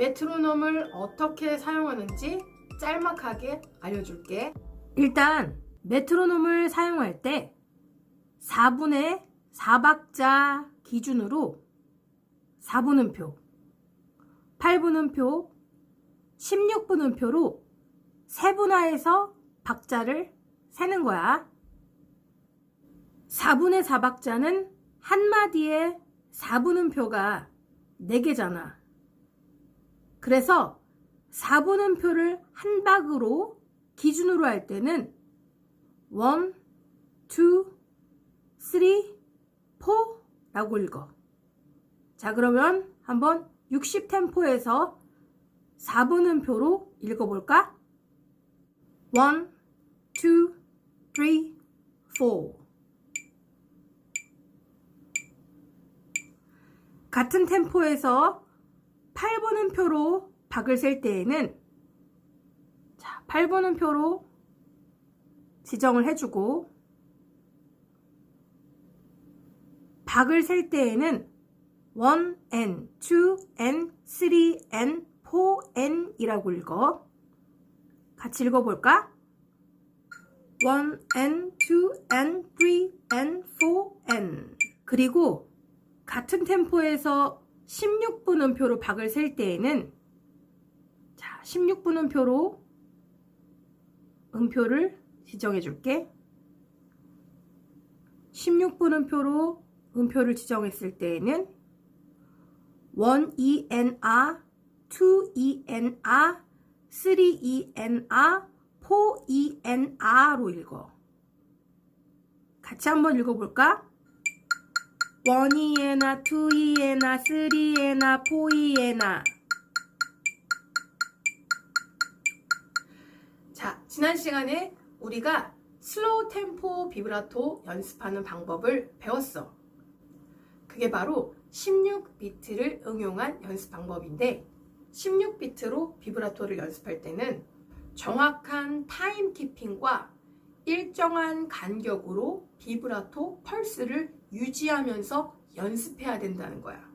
메트로놈을 어떻게 사용하는지 짤막하게 알려줄게. 일단 메트로놈을 사용할 때 4분의 4박자 기준으로 4분음표, 8분음표, 16분음표로 세분화해서 박자를 세는 거야. 4분의 4박자는 한마디에 4분음표가 4개잖아. 그래서 4분음표를 한 박으로 기준으로 할 때는 1, 2, 3, 4라고 읽어. 자, 그러면 한번 60 템포에서 4분음표로 읽어볼까? 1, 2, 3, 4. 같은 템포에서 8분음표로 박을 셀 때에는 자, 8분음표로 지정을 해주고 박을 셀 때에는 1n, 2n, 3n, 4n이라고 읽어. 같이 읽어볼까? 1n, 2n, 3n, 4n. 그리고 같은 템포에서 16분음표로 박을 셀 때에는 자, 16분음표로 음표를 지정해 줄게. 16분음표로 음표를 지정했을 때에는 1ENR, 2ENR, 3ENR, 4ENR로 읽어. 같이 한번 읽어볼까? 1ENR, 2ENR, 3ENR, 4ENR. 자, 지난 시간에 우리가 슬로우 템포 비브라토 연습하는 방법을 배웠어. 그게 바로 16비트를 응용한 연습 방법인데 16비트로 비브라토를 연습할 때는 정확한 타임 키핑과 일정한 간격으로 비브라토 펄스를 유지하면서 연습해야 된다는 거야.